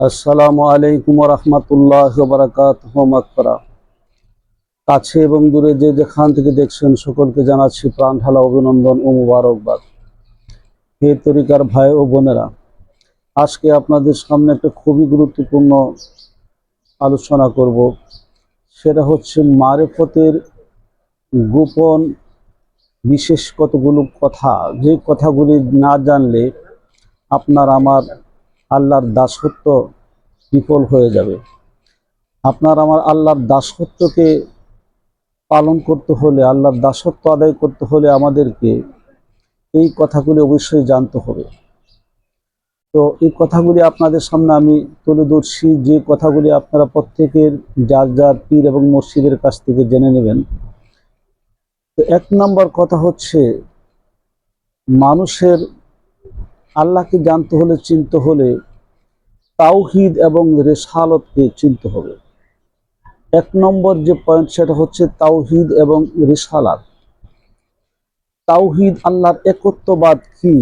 আসসালামু আলাইকুম রহমতুল্লাহ বারাকাত মাকফরা কাছে এবং দূরে যে যেখান থেকে দেখছেন সকলকে জানাচ্ছি প্রাণ ঢালা অভিনন্দন ও মুবারকবাদ। হে তরিকার ভাই ও বোনেরা, আজকে আপনাদের সামনে একটা খুবই গুরুত্বপূর্ণ আলোচনা করব। সেটা হচ্ছে মারেফতের গোপন বিশেষ কতগুলো কথা। যে কথাগুলি না জানলে আপনার আমার আল্লাহর দাসত্ব বিফল হয়ে যাবে। আপনার আমার আল্লাহর দাসত্বকে পালন করতে হলে, আল্লাহর দাসত্ব আদায় করতে হলে আমাদেরকে এই কথাগুলি অবশ্যই জানতে হবে। তো এই কথাগুলি আপনাদের সামনে আমি তুলে ধরছি। যে কথাগুলি আপনারা প্রত্যেকের যার যার পীর এবং মসজিদের কাছ থেকে জেনে নেবেন। তো এক নম্বর কথা হচ্ছে, মানুষের আল্লাহকে জানতে হলে চিনতে হলে তাওহিদ এবং রেসালতকে চিনতে হবে। এক নম্বর যে পয়েন্ট সেটা হচ্ছে তাওহিদ এবং রেসালাত। তাওহিদ আল্লাহর একত্ববাদ কি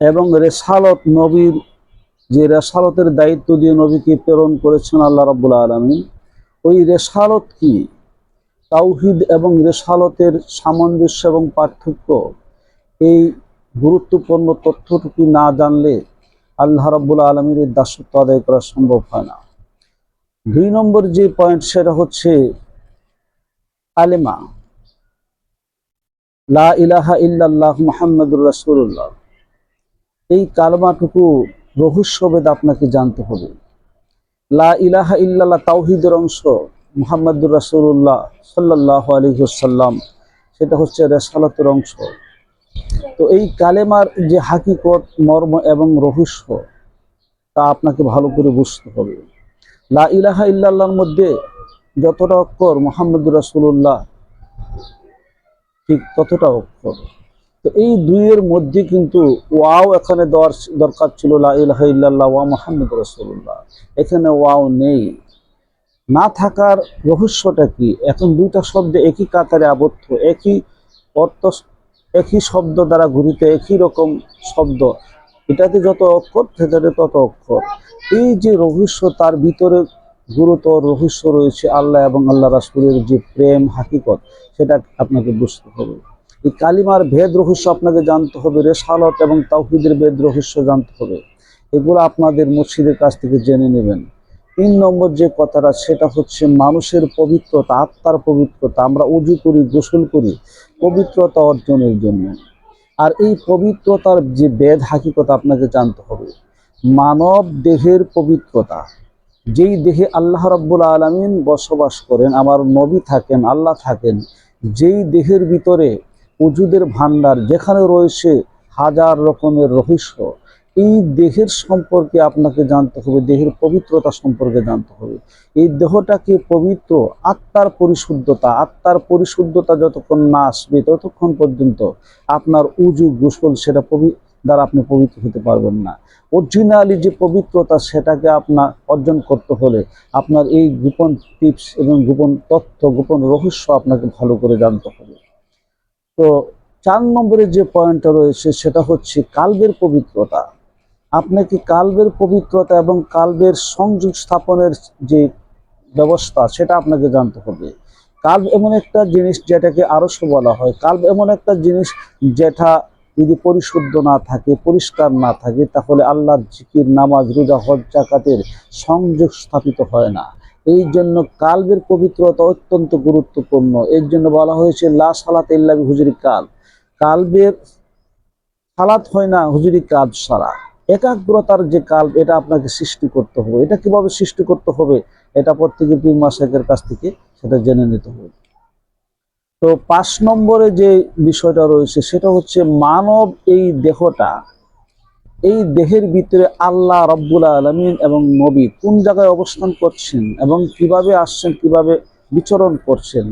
এবং রেসালত নবীর যে রেসালতের দায়িত্ব দিয়ে নবীকে প্রেরণ করেছেন আল্লাহ রাবুল আলমিন, ওই রেসালত কি? তাওহিদ এবং রেসালতের সামঞ্জস্য এবং পার্থক্য এই গুরুত্বপূর্ণ তথ্যটুকু না জানলে আল্লাহ রাব্বুল আলমীর দাসত্ব আদায় করা সম্ভব হয় না। দুই নম্বর যে পয়েন্ট সেটা হচ্ছে আলেমা। লা ইলাহা ইল্লাল্লাহ মুহাম্মাদুর রাসূলুল্লাহ। এই কালমাটুকু রহস্যভেদ আপনাকে জানতে হবে। লা ইলাহা ইল্লাল্লাহ তাওহিদের অংশ মুহাম্মাদুর রাসূলুল্লাহ সাল্লাল্লাহু আলাইহি ওয়াসাল্লাম, সেটা হচ্ছে রেসালাতের অংশ। তো এই কালেমার যে হাকিকত, মর্ম এবং রহস্য, তা আপনাকে ভালো করে বুঝতে হবে। লা ইলাহা ইল্লাল্লাহর মধ্যে যতটা অক্ষর মোহাম্মদুর রাসূলুল্লাহ, ঠিক ততটা অক্ষর। তো এই দুইয়ের মধ্যে কিন্তু ওয়াও এখানে দেওয়ার দরকার ছিল লা ইলাহা ইল্লাল্লাহ ওয়া মোহাম্মদ রাসূলুল্লাহ। এখানে ওয়াও নেই। না থাকার রহস্যটা কি? এখন দুইটা শব্দে একই কাতারে আবদ্ধ, একই অর্থ একই শব্দ দ্বারা ঘুরিত, একই রকম শব্দ। এটাতে যত অক্ষর সেটাতে তত অক্ষর। এই যে রহস্য, তার ভিতরে গুরুতর রহস্য রয়েছে আল্লাহ এবং আল্লাহ রাসুলের যে প্রেম হাকিকত, সেটা আপনাকে বুঝতে হবে। এই কালিমার ভেদ রহস্য আপনাকে জানতে হবে রেসালত এবং তাওহিদের ভেদ রহস্য জানতে হবে। এগুলো আপনাদের মসজিদের কাছ থেকে জেনে নেবেন। তিন নম্বর যে কথাটা, সেটা হচ্ছে মানুষের পবিত্রতা, আত্মার পবিত্রতা। আমরা উজু করি, গোসল করি পবিত্রতা অর্জনের জন্য। আর এই পবিত্রতার যে বেদ হাকিকত আপনাকে জানতে হবে, মানব দেহের পবিত্রতা। যেই দেহে আল্লাহ রব্বুল আলমিন বসবাস করেন, আমার নবী থাকেন, আল্লাহ থাকেন, যেই দেহের ভিতরে উজুদের ভান্ডার যেখানে রয়েছে হাজার রকমের রহস্য এই দেহের সম্পর্কে আপনাকে জানতে হবে, দেহের পবিত্রতা সম্পর্কে জানতে হবে। এই দেহটাকে পবিত্র, আত্মার পরিশুদ্ধতা আত্মার পরিশুদ্ধতা যতক্ষণ না আসবে ততক্ষণ পর্যন্ত আপনার উজু গোসল সেটা পবি, দ্বারা আপনি পবিত্র হতে পারবেন না। অরিজিনালি যে পবিত্রতা সেটাকে আপনার অর্জন করতে হলে আপনার এই গোপন টিপস এবং গোপন তথ্য, গোপন রহস্য আপনাকে ভালো করে জানতে হবে। তো চার নম্বরের যে পয়েন্টটা রয়েছে সেটা হচ্ছে কালবের পবিত্রতা। আপনাকে কালবের পবিত্রতা এবং কালবের সংযোগ স্থাপনের যে ব্যবস্থা, সেটা আপনাকে জানতে হবে। কাল্ব এমন একটা জিনিস যেটাকে আরস বলা হয়। কাল্ব এমন একটা জিনিস যেটা যদি পরিশুদ্ধ না থাকে, পরিষ্কার না থাকে, তাহলে আল্লাহর জিকির, নামাজ, রোজা, হজ, জাকাতের সংযোগ স্থাপিত হয় না। এই জন্য কালবের পবিত্রতা অত্যন্ত গুরুত্বপূর্ণ। এর জন্য বলা হয়েছে, লা সালাত ইল্লাবি হুজুরি কাল কালবের সালাত হয় না হুজুরি কাজ সারা একাগ্রতার যে কাল, এটা আপনাকে সৃষ্টি করতে হবে। এটা কীভাবে সৃষ্টি করতে হবে, এটা প্রত্যেকে পীর মাসাকের কাছ থেকে সেটা জেনে নিতে হবে। তো পাঁচ নম্বরে যে বিষয়টা রয়েছে, সেটা হচ্ছে মানব এই দেহটা, এই দেহের ভিতরে আল্লাহ রব্বুল আলমিন এবং নবী কোন জায়গায় অবস্থান করছেন এবং কীভাবে আসছেন, কীভাবে বিচরণ করছেন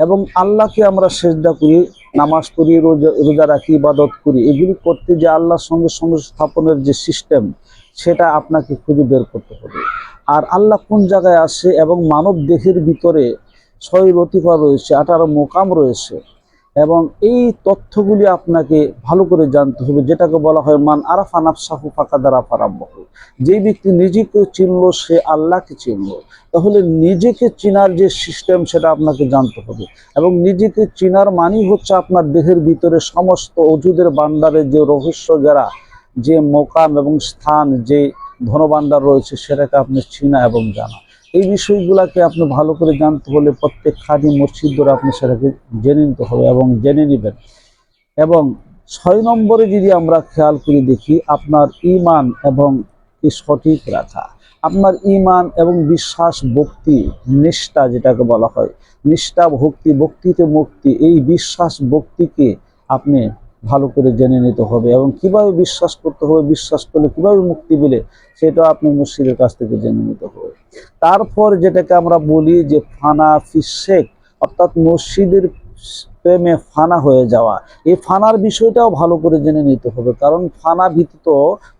এবং আল্লাহকে আমরা সেজদা করি, নামাজ পড়ি, রোজা রোজা রাখি, ইবাদত করি, এগুলি করতে যে আল্লাহর সঙ্গে সঙ্গে স্থাপনের যে সিস্টেম সেটা আপনাকে খুঁজে বের করতে হবে। আর আল্লাহ কোন জায়গায় আছে এবং মানব দেহের ভিতরে ছয় রতিফা রয়েছে, আঠারো মোকাম রয়েছে এবং এই তথ্যগুলি আপনাকে ভালো করে জানতে হবে, যেটাকে বলা হয়, মান আরাফা নাফসাহু ফাকাদার আফারাব্বাহু যে ব্যক্তি নিজেকে চিনল, সে আল্লাহকে চিনল। তাহলে নিজেকে চিনার যে সিস্টেম সেটা আপনাকে জানতে হবে। এবং নিজেকে চিনার মানেই হচ্ছে আপনার দেহের ভিতরে সমস্ত অজুদের ভান্ডারের যে রহস্য যারা, যে মোকাম এবং স্থান, যে ধনভাণ্ডার রয়েছে, সেটাকে আপনি চিনা এবং জানা। এই বিষয়গুলোকে আপনি ভালো করে জানতে হলে প্রত্যেক খাদি মসজিদ ধরে আপনি সেটাকে জেনে নিতে হবে এবং জেনে নেবেন। এবং ছয় নম্বরে যদি আমরা খেয়াল করে দেখি, আপনার ইমান এবং সঠিক রাখা। আপনার ইমান এবং বিশ্বাস, ভক্তি, নিষ্ঠা যেটাকে বলা হয়, নিষ্ঠা, ভক্তি, ভক্তিতে মুক্তি, এই বিশ্বাস, ভক্তিকে আপনি ভালো করে জেনে নিতে হবে এবং কীভাবে বিশ্বাস করতে হবে, বিশ্বাস করলে কীভাবে মুক্তি পেলে সেটা আপনি মসজিদের কাছ থেকে জেনে নিতে হবে। তারপর যেটাকে আমরা বলি যে ফানা ফিসেক অর্থাৎ মসজিদের প্রেমে ফানা হয়ে যাওয়া। এই ফানার বিষয়টাও ভালো করে জেনে নিতে হবে, কারণ ফানা ব্যতীত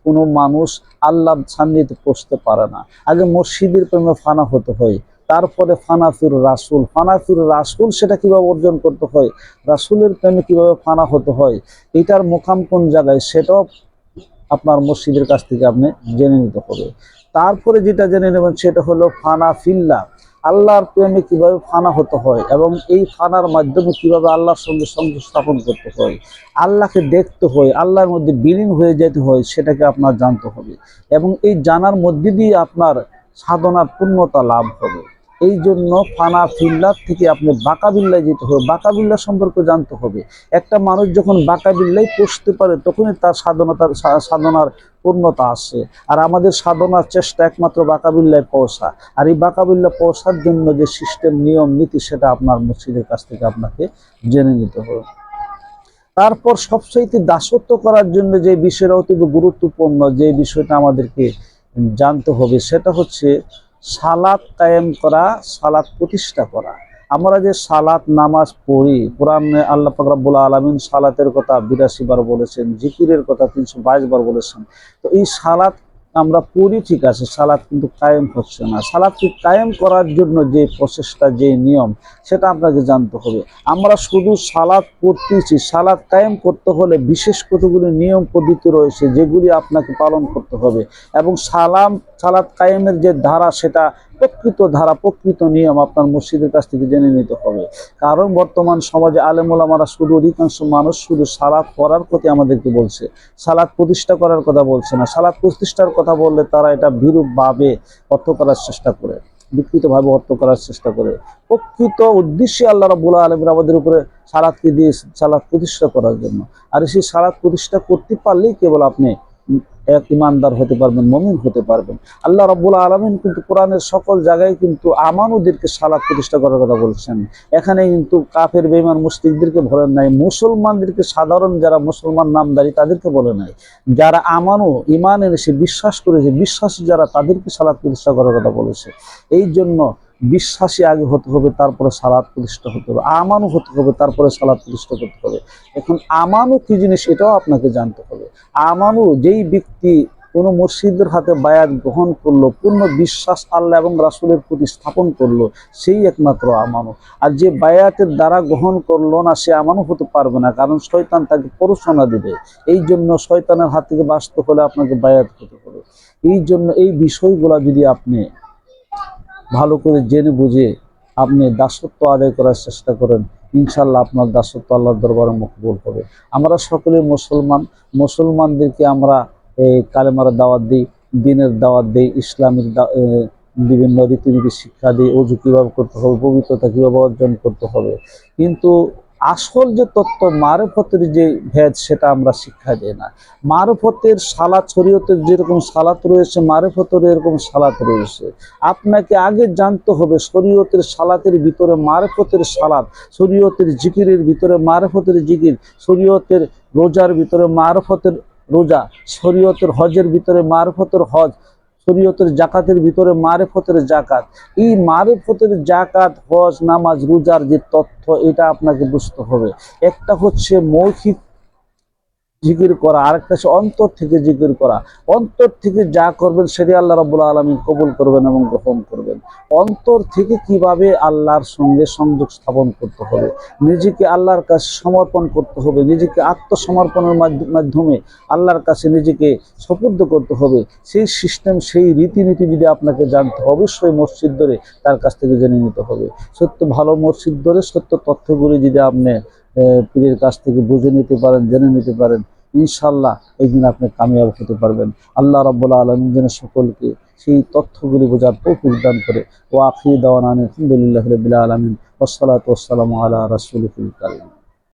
কোনো মানুষ আল্লাহ সান্নিধ্যে পৌঁছতে পারে না। আগে মসজিদের প্রেমে ফানা হতে হয়। তারপরে ফানাফির রাসুল। ফানাফির রাসুল সেটা কীভাবে অর্জন করতে হয়? রাসুলের প্রেমে কীভাবে ফানা হতে হয়? এটার মোকাম কোন জায়গায়? সেটাও আপনার মসজিদের কাছ থেকে আপনি জেনে নিতে হবে। তারপরে যেটা জেনে নেবেন সেটা হলো ফানা ফিল্লা। আল্লাহর প্রেমে কীভাবে ফানা হতে হয় এবং এই ফানার মাধ্যমে কীভাবে আল্লাহর সঙ্গে সংযোগ স্থাপন করতে হয়? আল্লাহকে দেখতে হয়, আল্লাহর মধ্যে বিলীন হয়ে যেতে হয়, সেটাকে আপনার জানতে হবে এবং এই জানার মধ্যে দিয়ে আপনার সাধনার পূর্ণতা লাভ হবে। এই জন্য ফানা ফিল্লার থেকে আপনি বাঁকাবিল্লায় যেতে হবে। বাঁকাবিল্লা সম্পর্কে জানতে হবে। একটা মানুষ যখন বাঁকাবিল্লায় পৌঁছতে পারে, তখনই তার সাধনতার সাধনার পূর্ণতা আসে। আর আমাদের সাধনার চেষ্টা একমাত্র বাঁকাবিল্লায় পৌঁছা। আর এই বাঁকাবিল্লা পৌঁছার জন্য যে সিস্টেম, নিয়ম, নীতি, সেটা আপনার মসজিদের কাছ থেকে আপনাকে জেনে নিতে হবে। তারপর সবচাইতে দাসত্ব করার জন্য যে বিষয়টা অতীব গুরুত্বপূর্ণ, যে বিষয়টা আমাদেরকে জানতে হবে, সেটা হচ্ছে সালাত কায়েম করা, সালাত প্রতিষ্ঠা করা। আমরা যে সালাত নামাজ পড়ি, কোরআনে আল্লাহ পাক রব্বুল আলামিন সালাতের কথা বিরাশি বার বলেছেন, জিকিরের কথা তিনশো বাইশ বার বলেছেন। তো এই সালাত আমরা পড়ি ঠিক আছে, সালাত কিন্তু কায়েম হচ্ছে না। সালাদকে কায়েম করার জন্য যে প্রচেষ্টা, যে নিয়ম, সেটা আপনাকে জানতে হবে। আমরা শুধু সালাদ পড়তেছি সালাদ কায়েম করতে হলে বিশেষ কতগুলি নিয়ম পদ্ধতি রয়েছে, যেগুলি আপনাকে পালন করতে হবে। এবং সালাম সালাদ কায়েমের যে ধারা, সেটা প্রকৃত ধারা, প্রকৃত নিয়ম আপনার মসজিদের কাছ থেকে জেনে নিতে হবে। কারণ বর্তমান সমাজে আলেমুলামারা শুধু অধিকাংশ মানুষ শুধু সালাদ পড়ার প্রতি আমাদেরকে বলছে। সালাদ প্রতিষ্ঠা করার কথা বলছে না। সালাদ প্রতিষ্ঠার কথা বললে তারা এটা বিরূপভাবে অর্থ করার চেষ্টা করে। বিকৃতভাবে অর্থ করার চেষ্টা করে। প্রকৃত উদ্দেশ্যে আল্লাহ রাবুল্লাহ আলমীর আমাদের উপরে সালাদকে দিয়ে সালাদ প্রতিষ্ঠা করার জন্য। আর সেই সালাদ প্রতিষ্ঠা করতে পারলেই কেবল আপনি এক ইমানদার হতে পারবেন, মমিন হতে পারবেন। আল্লাহ রাবুল্লাহ আলমিন কিন্তু কোরআনের সকল জায়গায় কিন্তু আমানুদেরকে সালাদ প্রতিষ্ঠা করার কথা বলছেন। এখানে কিন্তু কাফের বেমান মুসলিকদেরকে বলেন নাই, মুসলমানদেরকে সাধারণ যারা মুসলমান নামদারি তাদেরকে বলে নাই। যারা আমানু ইমান এনেছে, বিশ্বাস করেছে, বিশ্বাসী যারা তাদেরকে সালাদ প্রতিষ্ঠা করার কথা বলেছে। এই জন্য বিশ্বাসী আগে হতে হবে, তারপরে সালাদ প্রতিষ্ঠা হতে হবে আমানু হতে হবে, তারপরে সালাদ প্রতিষ্ঠা করতে হবে। এখন আমানু কি জিনিস এটাও আপনাকে জানতে হবে। আমানু যেই ব্যক্তি কোনো মসজিদের হাতে বায়াত গ্রহণ করল, পূর্ণ বিশ্বাস আল্লাহ এবং রাসুলের প্রতি স্থাপন করল, সেই একমাত্র আমানু আর যে বায়াতের দ্বারা গ্রহণ করল না, সে আমানু হতে পারবে না, কারণ শয়তান তাকে প্ররোচনা দিবে। এই জন্য শয়তানের হাত থেকে বাঁচতে হলে আপনাকে বায়াত হতে হবে। এই জন্য এই বিষয়গুলা যদি আপনি ভালো করে জেনে বুঝে আপনি দাসত্ব আদায় করার চেষ্টা করেন ইনশাল্লাহ আপনার দাসত্ব আল্লাহর দরবারে মকবুল হবে। আমরা সকলে মুসলমান, মুসলমানদেরকে আমরা এই কালেমার দাওয়াত দিই, দিনের দাওয়াত দিই, ইসলামের বিভিন্ন রীতিনীতি শিক্ষা দিই, অজু কীভাবে করতে হবে, পবিত্রতা কীভাবে অর্জন করতে হবে। কিন্তু আসল যে তত্ত্ব, মারফতের যে ভেদ, সেটা আমরা শিক্ষা দিই না। মারফতের সালাত শরীয়তের যেরকম সালাত রয়েছে, মারফতের এরকম সালাত রয়েছে। আপনাকে আগে জানতে হবে, শরীয়তের সালাতের ভিতরে মারফতের সালাত, শরীয়তের জিকিরের ভিতরে মারফতের জিকির, শরীয়তের রোজার ভিতরে মারফতের রোজা, শরীয়তের হজের ভিতরে মারফতের হজ শরীয়তের জাকাতের ভিতরে মারেফতের জাকাত। এই মারেফতের জাকাত, হজ, নামাজ, রোজার যে তথ্য, এটা আপনাকে বুঝতে হবে। একটা হচ্ছে মৌখিক জিকির করা, আরেকটা হচ্ছে অন্তর থেকে জিকির করা। অন্তর থেকে যা করবেন সেটি আল্লাহ রাব্বুল আলামিন কবুল করবেন এবং গ্রহণ করবেন। অন্তর থেকে কীভাবে আল্লাহর সঙ্গে সংযোগ স্থাপন করতে হবে? নিজেকে আল্লাহর কাছে সমর্পণ করতে হবে, নিজেকে আত্মসমর্পণের মাধ্যমে আল্লাহর কাছে নিজেকে সপুর্দ করতে হবে। সেই সিস্টেম, সেই রীতিনীতি যদি আপনাকে জানতে অবশ্যই মসজিদ ধরে তার কাছ থেকে জেনে নিতে হবে। সত্য, ভালো মসজিদ ধরে সত্য তথ্যগুলি যদি আপনি পীরের কাছ থেকে বুঝে নিতে পারেন, জেনে নিতে পারেন, ইনশাল্লাহ একদিন আপনি কামিয়াব হতে পারবেন। আল্লাহ রাবুল্লাহ আলমিন যেন সকলকে সেই তথ্যগুলি বোঝার তৌফিক দান করে। ও আখি দাওয়ান আলহামদুলিল্লাহ রবিল্লা আলমিন। ওসালাত ওসালাম আল্লাহ রাসুল কারিম।